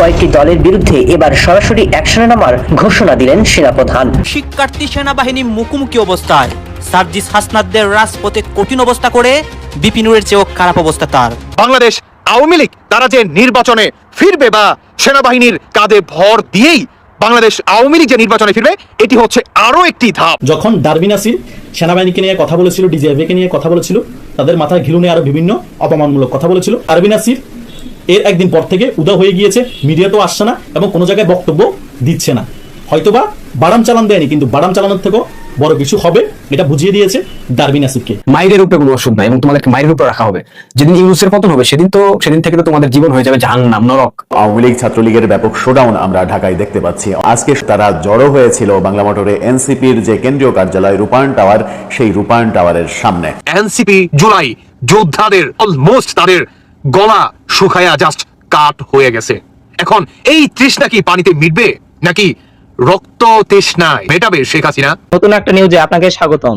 কয়েকটি দলের বিরুদ্ধে এবার সরাসরি অ্যাকশনে নামার ঘোষণা দিলেন সেনাপ্রধান। শিক্ষার্থী সেনাবাহিনী মুখোমুখি অবস্থায়। সার্জিস হাসনাদদের রাজপথে কঠিন অবস্থা করে বিপিনুরের চেয়েও খারাপ অবস্থা তার। বাংলাদেশ আওয়ামী লীগ তারা যে নির্বাচনে ফিরবে বা সেনাবাহিনীর কাঁধে ভর দিয়েই বাংলাদেশ আওয়ামী লীগ যে নির্বাচনে ফিরবে এটি হচ্ছে আরও একটি ধাপ। যখন ডারবিন আসির সেনাবাহিনীকে নিয়ে কথা বলেছিল ডিজিএফকে নিয়ে কথা বলেছিল তাদের মাথায় ঘিলু নিয়ে আরও বিভিন্ন অপমানমূলক কথা বলেছিল। আরবিন আসির এর একদিন পর থেকে উদা হয়ে গিয়েছে মিডিয়া তো আসছে না এবং কোনো জায়গায় বক্তব্য দিচ্ছে না। হয়তোবা বাড়াম চালান দেয়নি কিন্তু বাড়াম চালানোর থেকেও বড় কিছু হবে এটা বুঝিয়ে দিয়েছে ডারবিন মাইরের উপরে কোনো ওষুধ নাই এবং তোমাদেরকে মাইরের উপরে রাখা হবে। যেদিন ইউনুসের পতন হবে সেদিন তো সেদিন থেকে তো তোমাদের জীবন হয়ে যাবে জাহান্নাম নরক। আওয়ামী লীগ ছাত্রলীগের ব্যাপক শোডাউন আমরা ঢাকায় দেখতে পাচ্ছি। আজকে তারা জড়ো হয়েছিল বাংলা মোটরে এনসিপির যে কেন্দ্রীয় কার্যালয় রূপায়ণ টাওয়ার সেই রূপায়ণ টাওয়ারের সামনে। এনসিপি জুলাই যোদ্ধাদের অলমোস্ট তাদের গলা শুকায়া জাস্ট কাট হয়ে গেছে। এখন এই তৃষ্ণা কি পানিতে মিটবে? নাকি রক্ত তৃষ্ণায় মেটাবে শেখ হাসিনা? নতুন একটা নিউজে আপনাকে স্বাগতম।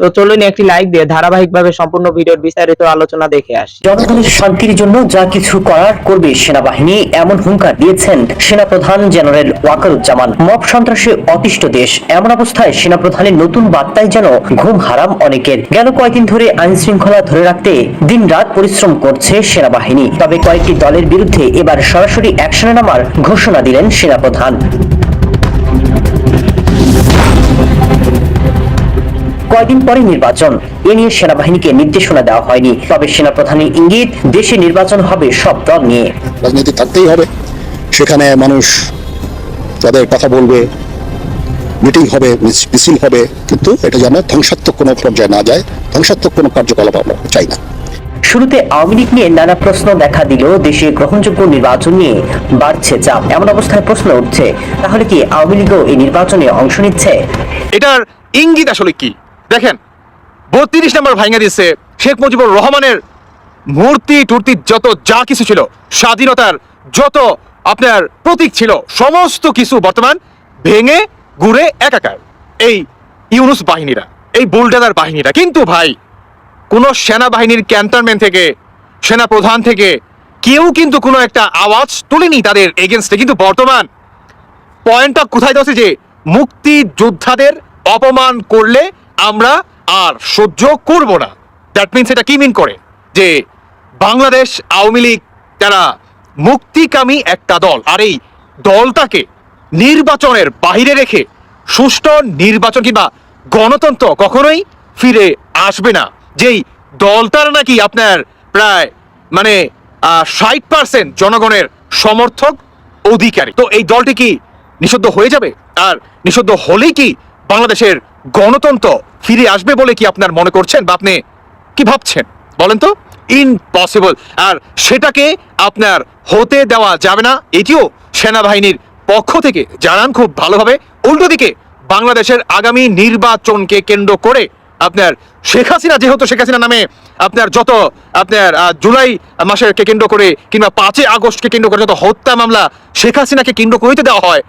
তো চলুন একটি লাইক দিয়ে ধারাবাহিকভাবে সম্পূর্ণ ভিডিওর বিস্তারিত আলোচনা দেখে আসি। জনগণের শান্তির জন্য যা কিছু করার করবে সেনাবাহিনী, এমন হুঙ্কার দিয়েছেন সেনাপ্রধান জেনারেল ওয়াকারুজ্জামান। মব সন্ত্রাসে অতিষ্ঠ দেশ, এমন অবস্থায় সেনাপ্রধানের নতুন বার্তায় যেন ঘুম হারাম অনেকের। গেল কয়েকদিন ধরে আইন শৃঙ্খলা ধরে রাখতে দিন রাত পরিশ্রম করছে সেনাবাহিনী। তবে কয়েকটি দলের বিরুদ্ধে এবার সরাসরি অ্যাকশনে নামার ঘোষণা দিলেন সেনাপ্রধান। কয়েকদিন পরে নির্বাচন। এ নিয়ে সেনাবাহিনীকে নির্দেশনা দেওয়া হয়নি। তবে সেনাপ্রধানের ইঙ্গিত দেশে নির্বাচন হবে সব দল নিয়ে। রাজনীতি থাকতেই হবে। সেখানে মানুষ তাদের কথা বলবে মিটিং হবে মিছ- মিছিল হবে কিন্তু এটা যেন ধ্বংসাত্মক কোনো পর্যায়ে না যায়। ধ্বংসাত্মক কোনো কার্যকলাপ আমরা চাই না। শুরুতে আওয়ামী লীগ নিয়ে নানা প্রশ্ন দেখা দিলেও দেশে গ্রহণযোগ্য নির্বাচন নিয়ে বাড়ছে চাপ। এমন অবস্থায় প্রশ্ন উঠছে তাহলে কি আওয়ামী লীগও এই নির্বাচনে অংশ নিচ্ছে? এটার ইঙ্গিত আসলে কি? দেখেন বত্রিশ নম্বর ভাঙা দিচ্ছে শেখ মুজিবুর রহমানের মূর্তি, টুর্তি, যত যা কিছু ছিল, স্বাধীনতার যত আপনার প্রতীক ছিল, সমস্ত কিছু বর্তমান ভেঙে ঘুরে একাকার। এই ইউনুস বাহিনীরা, এই বুলডেজার বাহিনীরা, কিন্তু ভাই, কোন সেনাবাহিনীর ক্যান্টনমেন্ট থেকে সেনা প্রধান থেকে কেউ কিন্তু কোনো একটা আওয়াজ তুলেনি তাদের এগেনস্টে কিন্তু বর্তমান পয়েন্টটা কোথায় আছে যে মুক্তি যোদ্ধাদের অপমান করলে আমরা আর সহ্য করব না। দ্যাট মিনস এটা কি মিন করে? যে বাংলাদেশ আওয়ামী লীগ তারা মুক্তিকামী একটা দল, আর এই দলটাকে নির্বাচনের বাইরে রেখে সুষ্ঠু নির্বাচন কিংবা গণতন্ত্র কখনোই ফিরে আসবে না। যেই দলটার নাকি আপনার প্রায় মানে ষাট পার্সেন্ট জনগণের সমর্থক অধিকারী। তো এই দলটি কি নিষিদ্ধ হয়ে যাবে? আর নিষিদ্ধ হলেই কি বাংলাদেশের গণতন্ত্র ফিরে আসবে বলে কি আপনার মনে করছেন বা আপনি কি ভাবছেন? বলেন তো। ইম্পসিবল আর সেটাকে আপনার হতে দেওয়া যাবে না। এটিও সেনাবাহিনীর পক্ষ থেকে জানান খুব ভালোভাবে। উল্টো দিকে, বাংলাদেশের আগামী নির্বাচনকে কেন্দ্র করে আপনার শেখ হাসিনা, যেহেতু শেখ হাসিনা নামে আপনার যত আপনার জুলাই মাসেরকে কেন্দ্র করে কিংবা পাঁচই আগস্টকে কেন্দ্র করে যত হত্যা মামলা শেখ হাসিনাকে কেন্দ্র করিতে দেওয়া হয়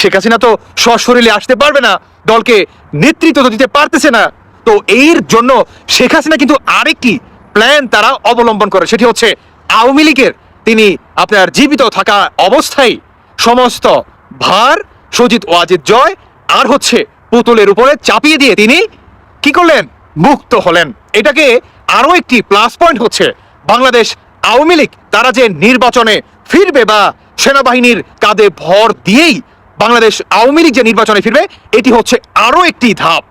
শেখ হাসিনা তো সশরীরে আসতে পারবে না, দলকে নেতৃত্ব তো দিতে পারতেছে না। তো এর জন্য শেখ হাসিনা কিন্তু আরেকটি প্ল্যান তারা অবলম্বন করে, সেটি হচ্ছে আওয়ামী লীগের। তিনি আপনার জীবিত থাকা অবস্থায় সমস্ত ভার, সজিত ওয়াজিদ জয় আর হচ্ছে পুতুলের উপরে চাপিয়ে দিয়ে তিনি কি করলেন? মুক্ত হলেন। এটাকে আরও একটি প্লাস পয়েন্ট হচ্ছে, বাংলাদেশ আওয়ামী লীগ তারা যে নির্বাচনে ফিরবে বা সেনাবাহিনীর কাঁধে ভর দিয়েই বাংলাদেশ আওয়ামী লীগ যে নির্বাচনে ফিরবে, এটি হচ্ছে আরও একটি ধাপ।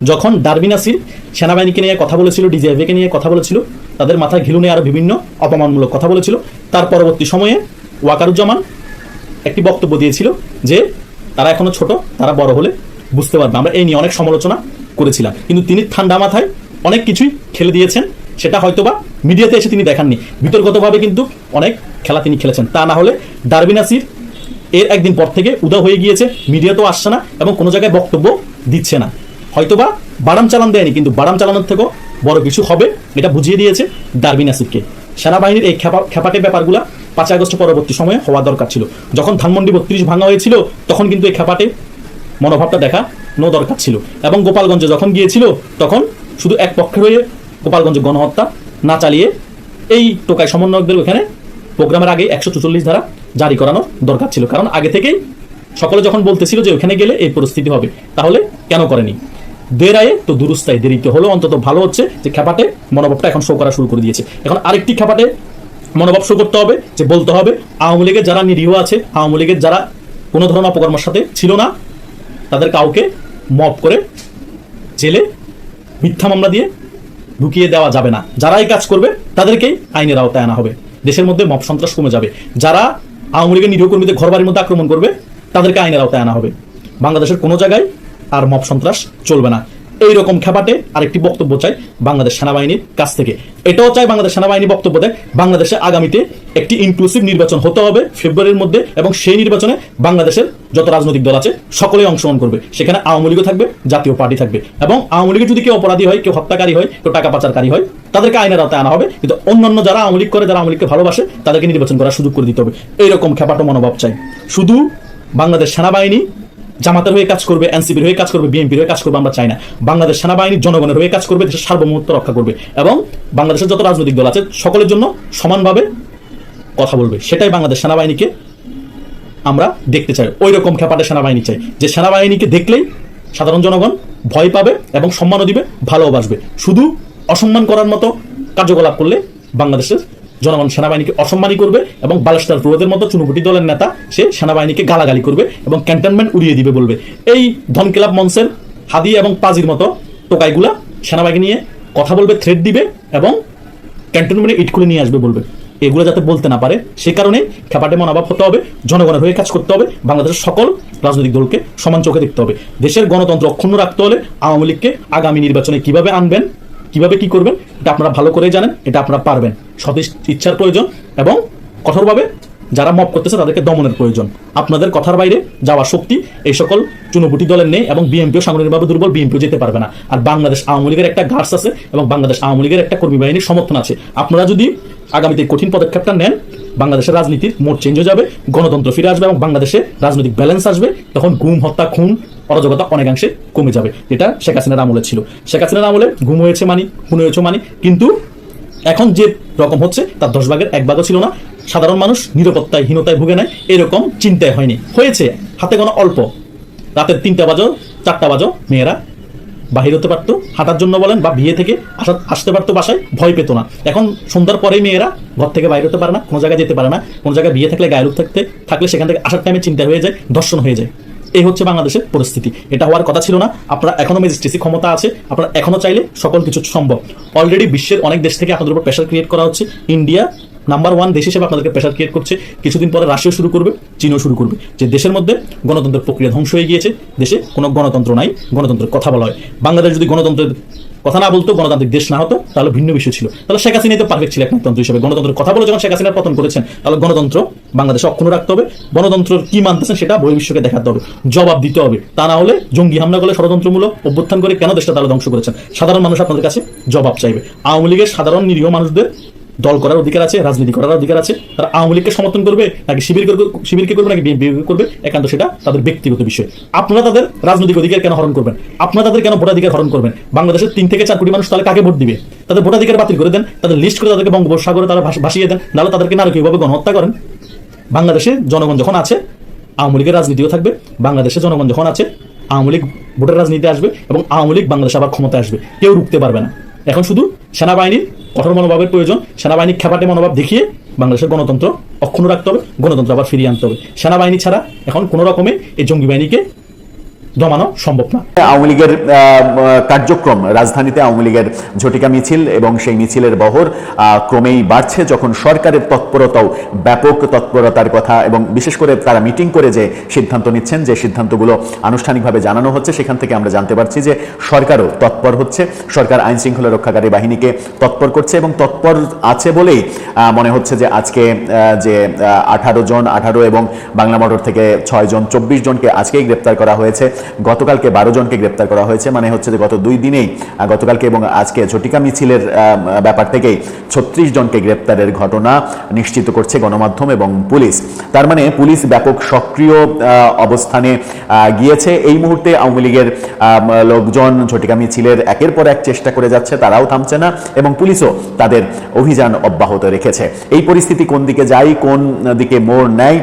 যখন ডারবিন আসির সেনাবাহিনীকে নিয়ে কথা বলেছিল ডিজিএফকে নিয়ে কথা বলেছিল, তাদের মাথায় ঘিলুনে আরও বিভিন্ন অপমানমূলক কথা বলেছিল, তার পরবর্তী সময়ে ওয়াকারুজ্জামান একটি বক্তব্য দিয়েছিল যে, তারা এখনও ছোট, তারা বড় হলে বুঝতে পারবে। আমরা এই নিয়ে অনেক সমালোচনা করেছিলাম, কিন্তু তিনি ঠান্ডা মাথায় অনেক কিছুই খেলে দিয়েছেন, সেটা হয়তোবা মিডিয়াতে এসে তিনি দেখাননি। বিতর্কতভাবে কিন্তু অনেক খেলা তিনি খেলেছেন। তা না হলে ডারবিন আসির এর একদিন পর থেকে উদা হয়ে গিয়েছে, মিডিয়া তো আসছে না এবং কোনো জায়গায় বক্তব্য দিচ্ছে না। হয়তোবা বারাম চালান দেয়নি, কিন্তু বারাম চালানোর থেকেও বড় কিছু হবে, এটা বুঝিয়ে দিয়েছে ডারবিন আসিফকে সেনাবাহিনীর এই খেপা খেপাটে ব্যাপারগুলা পাঁচই আগস্ট পরবর্তী সময়ে হওয়া দরকার ছিল। যখন ধানমন্ডি বত্রিশ ভাঙা হয়েছিল, তখন কিন্তু এই খেপাটে মনোভাবটা দেখা নো দরকার ছিল। এবং গোপালগঞ্জে যখন গিয়েছিল, তখন শুধু এক পক্ষের হয়ে গোপালগঞ্জে গণহত্যা না চালিয়ে এই টোকায় সমন্বয়কদের ওখানে প্রোগ্রামের আগে একশো চুচল্লিশ ধারা জারি করানো দরকার ছিল। কারণ আগে থেকেই সকলে যখন বলতেছিল যে ওখানে গেলে এই পরিস্থিতি হবে, তাহলে কেন করেনি? দেরায়ে তো দুরুস্তায় দেরিতে হলো, অন্তত ভালো হচ্ছে যে খেপাটে মনোভাবটা এখন শো করা শুরু করে দিয়েছে। এখন আরেকটি খেপাটে মনোভাব শো করতে হবে, যে বলতে হবে আওয়ামী লীগের যারা নিরীহ আছে, আওয়ামী লীগের যারা কোনো ধরনের অপকর্মের সাথে ছিল না, তাদের কাউকে মপ করে জেলে মিথ্যা মামলা দিয়ে ঢুকিয়ে দেওয়া যাবে না। যারা এই কাজ করবে, তাদেরকেই আইনের আওতায় আনা হবে। দেশের মধ্যে মব সন্ত্রাস কমে যাবে। যারা আওয়ামী লীগের নিরীহ কর্মীদের ঘর বাড়ির মধ্যে আক্রমণ করবে, তাদেরকে আইনের আওতায় আনা হবে। বাংলাদেশের কোনো জায়গায় আর মব সন্ত্রাস চলবে না। এই রকম খেপাটে আরেকটি বক্তব্য চাই বাংলাদেশ সেনাবাহিনীর কাছ থেকে। এটাও চাই বাংলাদেশ সেনাবাহিনী বক্তব্য দেয়, বাংলাদেশে আগামীতে একটি ইনক্লুসিভ নির্বাচন হতে হবে ফেব্রুয়ারির মধ্যে এবং সেই নির্বাচনে বাংলাদেশের যত রাজনৈতিক দল আছে সকলেই অংশগ্রহণ করবে। সেখানে আওয়ামী লীগও থাকবে, জাতীয় পার্টি থাকবে এবং আওয়ামী লীগের যদি কেউ অপরাধী হয়, কেউ হত্যাকারী হয়, কেউ টাকা পাচারকারী হয়, তাদেরকে আইনের আওতায় আনা হবে। কিন্তু অন্যান্য যারা আওয়ামী লীগ করে, যারা আওয়ামী লীগকে ভালোবাসে, তাদেরকে নির্বাচন করার সুযোগ করে দিতে হবে। এইরকম খেপাটো মনোভাব চাই। শুধু বাংলাদেশ সেনাবাহিনী জামাতের হয়ে কাজ করবে, এনসিপির হয়ে কাজ করবে, বিএনপির হয়ে কাজ করবে, আমরা চাই না। বাংলাদেশ সেনাবাহিনী, জনগণের হয়ে কাজ করবে, দেশের সার্বভৌমত্ব রক্ষা করবে এবং বাংলাদেশের যত রাজনৈতিক দল আছে, সকলের জন্য সমানভাবে কথা বলবে। সেটাই বাংলাদেশ সেনাবাহিনীকে আমরা দেখতে চাই। ওই রকম খেপাটে সেনাবাহিনী চাই, যে সেনাবাহিনীকে দেখলেই সাধারণ জনগণ ভয় পাবে এবং সম্মানও দিবে ভালোবাসবে শুধু অসম্মান করার মতো কার্যকলাপ করলে বাংলাদেশের জনগণ সেনাবাহিনীকে অসম্মানই করবে এবং বালস্টার প্রবোধের মতো চুনুপুটি দলের নেতা, সে সেনাবাহিনীকে গালাগালি করবে এবং ক্যান্টনমেন্ট উড়িয়ে দিবে বলবে। এই ধন ক্লাব মঞ্চের হাদি এবং পাজির মতো টোকাইগুলা সেনাবাহিনী নিয়ে কথা বলবে থ্রেড দিবে এবং ক্যান্টনমেন্টে ইট খুলে নিয়ে আসবে বলবে। এগুলো যাতে বলতে না পারে, সে কারণে খেপাটে মনোভাব হতে হবে, জনগণের হয়ে কাজ করতে হবে, বাংলাদেশের সকল রাজনৈতিক দলকে সমান চোখে দেখতে হবে। দেশের গণতন্ত্র অক্ষুণ্ণ রাখতে হলে আওয়ামী লীগকে আগামী নির্বাচনে কীভাবে আনবেন কীভাবে কি করবেন, এটা আপনারা ভালো করে জানেন, এটা আপনারা পারবেন। সৎ ইচ্ছার প্রয়োজন এবং কঠোরভাবে যারা মপ করতেছে তাদেরকে দমনের প্রয়োজন। আপনাদের কথার বাইরে যাওয়ার শক্তি এই সকল চুনবুটি দলের নেই এবং বিএনপিও সাংগঠনিকভাবে দুর্বল বিএনপিও যেতে পারবে না। আর বাংলাদেশ আওয়ামী লীগের একটা গার্ডস আছে এবং বাংলাদেশ আওয়ামী লীগের একটা কর্মী বাহিনীর সমর্থন আছে। আপনারা যদি আগামীতে কঠিন পদক্ষেপটা নেন, বাংলাদেশের রাজনীতির মোট চেঞ্জ হয়ে যাবে, গণতন্ত্র ফিরে আসবে এবং বাংলাদেশে রাজনৈতিক ব্যালেন্স আসবে, তখন গুম, হত্যা, খুন অরাজকতা অনেকাংশে কমে যাবে এটা শেখ হাসিনার আমলে ছিল। শেখ হাসিনার আমলে ঘুম হয়েছে মানি, খুন হয়েছে মানি, কিন্তু এখন যে রকম হচ্ছে, তার দশ ভাগের এক ভাগও ছিল না। সাধারণ মানুষ নিরাপত্তায়, হীনতায় ভুগে নেয় এরকম চিন্তায় হয়নি। হয়েছে, হাতে গোনা অল্প। রাতের তিনটা বাজো, চারটা বাজো, মেয়েরা বাহির হতে পারতো, হাঁটার জন্য বলেন বা বিয়ে থেকে আসা আসতে পারতো বাসায়, ভয় পেতো না। এখন সন্ধ্যার পরেই মেয়েরা ঘর থেকে বাইরে হতে পারে না, কোনো জায়গায় যেতে পারে না, কোনো জায়গায় বিয়ে থাকলে গায়ে থাকতে থাকলে সেখান থেকে আসার টাইমে চিন্তা হয়ে যায় দর্শন হয়ে যায়। এই হচ্ছে বাংলাদেশের পরিস্থিতি। এটা হওয়ার কথা ছিল না। আপনারা এখনও ম্যাজিস্ট্রেসি ক্ষমতা আছে। আপনারা এখনও চাইলে সকল কিছু সম্ভব। অলরেডি বিশ্বের অনেক দেশ থেকে আপনাদের উপর প্রেশার ক্রিয়েট করা হচ্ছে। ইন্ডিয়া নাম্বার ওয়ান দেশ হিসেবে আপনাদেরকে প্রেশার ক্রিয়েট করছে। কিছুদিন পরে রাশিয়া শুরু করবে, চীনও শুরু করবে। যে দেশের মধ্যে গণতন্ত্রের প্রক্রিয়া ধ্বংস হয়ে গিয়েছে, দেশে কোনো গণতন্ত্র নাই, গণতন্ত্রের কথা বলা হয়। বাংলাদেশ যদি গণতন্ত্রের কথা না বলতো গণতান্ত্রিক দেশ না হতো, তাহলে ভিন্ন বিষয় ছিল। তাহলে শেখ হাসিনাই তো পারফেক্ট ছিল একমাত্র হিসেবে। গণতন্ত্রের কথা বলে যখন শেখ হাসিনার পতন করেছেন তাহলে গণতন্ত্র বাংলাদেশে অক্ষুণ্ণ রাখতে হবে। গণতন্ত্র কি মানতেছেন সেটা বহির্বিশ্বকে দেখাতে হবে, জবাব দিতে হবে। তা না হলে জঙ্গি হামলা করে ষড়যন্ত্রমূলক অভ্যুত্থান করে কেন দেশটা তাহলে ধ্বংস করেছেন? সাধারণ মানুষ আপনাদের কাছে জবাব চাইবে। আওয়ামী লীগের সাধারণ নিরীহ মানুষদের দল করার অধিকার আছে, রাজনীতি করার অধিকার আছে। তারা আওয়ামী লীগকে সমর্থন করবে, নাকি শিবির শিবিরকে করবে, নাকি বিএনপি করবে? একান্ত সেটা তাদের ব্যক্তিগত বিষয়। আপনারা তাদের রাজনৈতিক অধিকার কেন হরণ করবেন? আপনারা তাদের কেন ভোটাধিকার হরণ করবেন? বাংলাদেশের তিন থেকে চার কোটি মানুষ তাহলে কাকে ভোট দিবে? তাদের ভোটাধিকার বাতিল করে দেন, তাদের লিস্ট করে তাদেরকে বঙ্গোপসাগরে তারা ভাস- ভাসিয়ে দেন, নাহলে তাদেরকে নারকীয়ভাবে গণহত্যা করেন। বাংলাদেশে জনগণ যখন আছে, আওয়ামী লীগের রাজনীতিও থাকবে, বাংলাদেশে জনগণ যখন আছে, আওয়ামী লীগ ভোটের রাজনীতি আসবে এবং আওয়ামী লীগ বাংলাদেশে আবার ক্ষমতা আসবে। কেউ রুখতে পারবে না। এখন শুধু সেনাবাহিনীর কঠোর মনোভাবের প্রয়োজন। সেনাবাহিনী খেপাটে মনোভাব দেখিয়ে বাংলাদেশের গণতন্ত্র অক্ষুণ্ণ রাখতে হবে, গণতন্ত্র আবার ফিরিয়ে আনতে হবে। সেনাবাহিনী ছাড়া এখন কোনো রকমে এই জঙ্গি বাহিনীকে দমানো সম্ভব না। আওয়ামী লীগের কার্যক্রম, রাজধানীতে আওয়ামী লীগের ঝটিকা মিছিল এবং সেই মিছিলের বহর ক্রমেই বাড়ছে যখন সরকারের তৎপরতাও ব্যাপক তৎপরতার কথা এবং বিশেষ করে তারা মিটিং করে যে সিদ্ধান্ত নিচ্ছেন, যে সিদ্ধান্তগুলো আনুষ্ঠানিকভাবে জানানো হচ্ছে, সেখান থেকে আমরা জানতে পারছি যে সরকারও তৎপর হচ্ছে, সরকার আইন শৃঙ্খলা রক্ষাকারী বাহিনীকে তৎপর করছে এবং তৎপর আছে বলেই মনে হচ্ছে যে আজকে যে আঠারো জন, আঠারো এবং বাংলা মোটর থেকে ছয় জন, চব্বিশ জনকে আজকেই গ্রেপ্তার করা হয়েছে। গতকালকে বারো জনকে গ্রেপ্তার করা হয়েছে। মানে হচ্ছে যে গত দুই দিনেই গতকালকে এবং আজকে ঝটিকা মিছিলের ব্যাপার থেকেই ছত্রিশ জনকে গ্রেপ্তারের ঘটনা নিশ্চিত করছে গণমাধ্যম এবং পুলিশ। তার মানে পুলিশ ব্যাপক সক্রিয় অবস্থানে গিয়েছে। এই মুহূর্তে আওয়ামী লীগের লোকজন ঝটিকা মিছিলের একের পর এক চেষ্টা করে যাচ্ছে, তারাও থামছে না এবং পুলিশও তাদের অভিযান অব্যাহত রেখেছে। এই পরিস্থিতি কোন দিকে যায়, কোন দিকে মোড় নেয়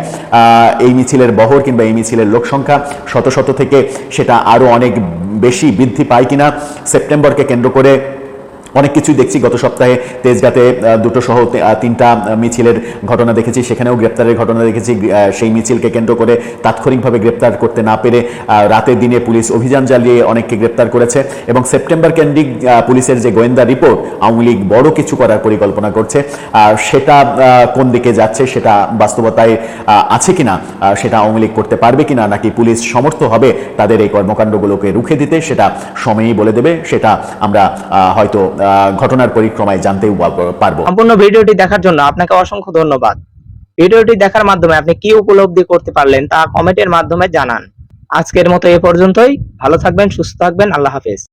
এই মিছিলের বহর কিংবা এই মিছিলের লোক সংখ্যা শত শত থেকে সেটা আরও অনেক বেশি বৃদ্ধি পায় কিনা? সেপ্টেম্বরকে কেন্দ্র করে অনেক কিছুই দেখছি। গত সপ্তাহে তেজগাতে দুটো সহ তিনটা মিছিলের ঘটনা দেখেছি। সেখানেও গ্রেপ্তারের ঘটনা দেখেছি। সেই মিছিলকে কেন্দ্র করে তাৎক্ষণিকভাবে গ্রেপ্তার করতে না পেরে রাতের দিনে পুলিশ অভিযান চালিয়ে অনেককে গ্রেপ্তার করেছে এবং সেপ্টেম্বর কেন্দ্রিক পুলিশের যে গোয়েন্দা রিপোর্ট, আওয়ামী লীগ বড় কিছু করার পরিকল্পনা করছে। আর সেটা কোন দিকে যাচ্ছে সেটা বাস্তবতায় আছে কিনা সেটা আওয়ামী লীগ করতে পারবে কিনা, নাকি পুলিশ সমর্থ হবে তাদের এই কর্মকাণ্ডগুলোকে রুখে দিতে, সেটা সময়ই বলে দেবে। সেটা আমরা হয়তো ঘটনার পরিক্রমায় জানতে পারবো- পারব। সম্পূর্ণ ভিডিওটি দেখার জন্য আপনাকে অসংখ্য ধন্যবাদ। ভিডিওটি দেখার মাধ্যমে আপনি কি উপলব্ধি করতে পারলেন তা কমেন্টের মাধ্যমে জানান। আজকের মতো এ পর্যন্তই। ভালো থাকবেন, সুস্থ থাকবেন। আল্লাহ হাফেজ।